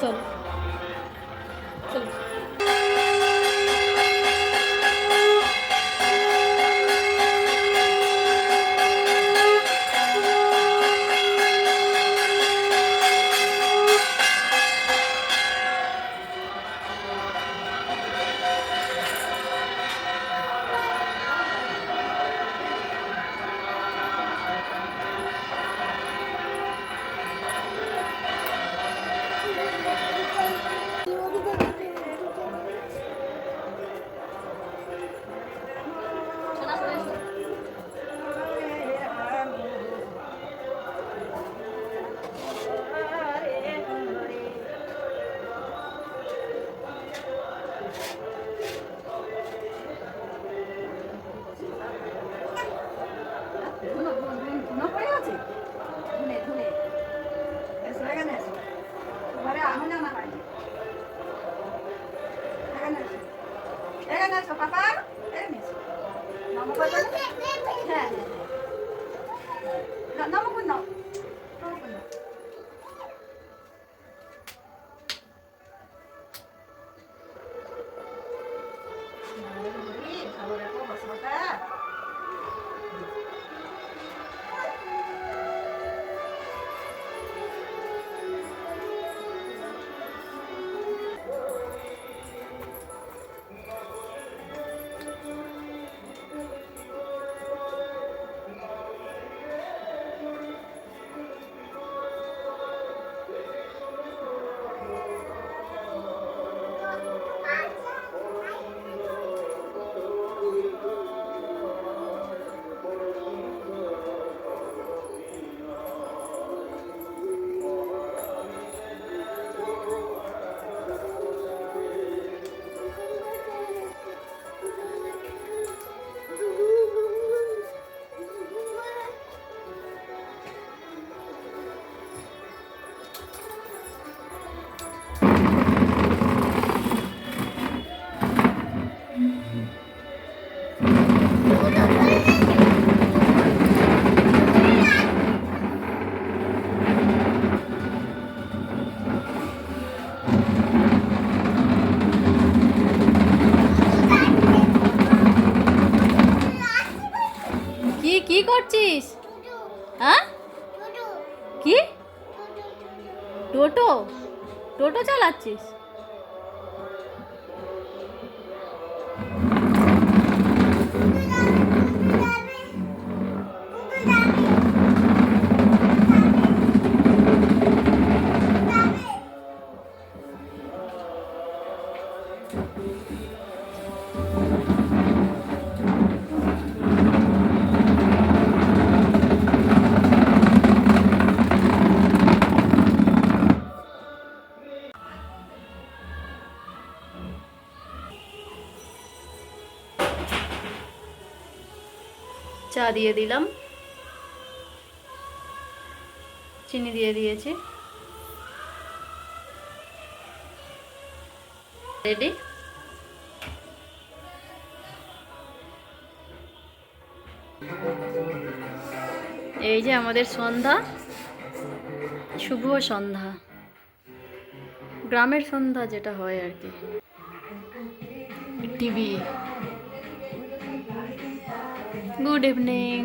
চল চল এখানে এসো এখানে এসো পাপা এখানে এসো নমো করবে না? হ্যাঁ হ্যাঁ হ্যাঁ। নমো নাও। কি করছিস? হ্যাঁ? কি? টোটো। টোটো চালাচ্ছিস? চা দিয়ে দিলাম। চিনি দিয়ে দিয়েছি। রেডি এই যে আমাদের সন্ধ্যা। শুভ সন্ধ্যা। গ্রামের সন্ধ্যা যেটা হয় আর কি। টিভি। Good evening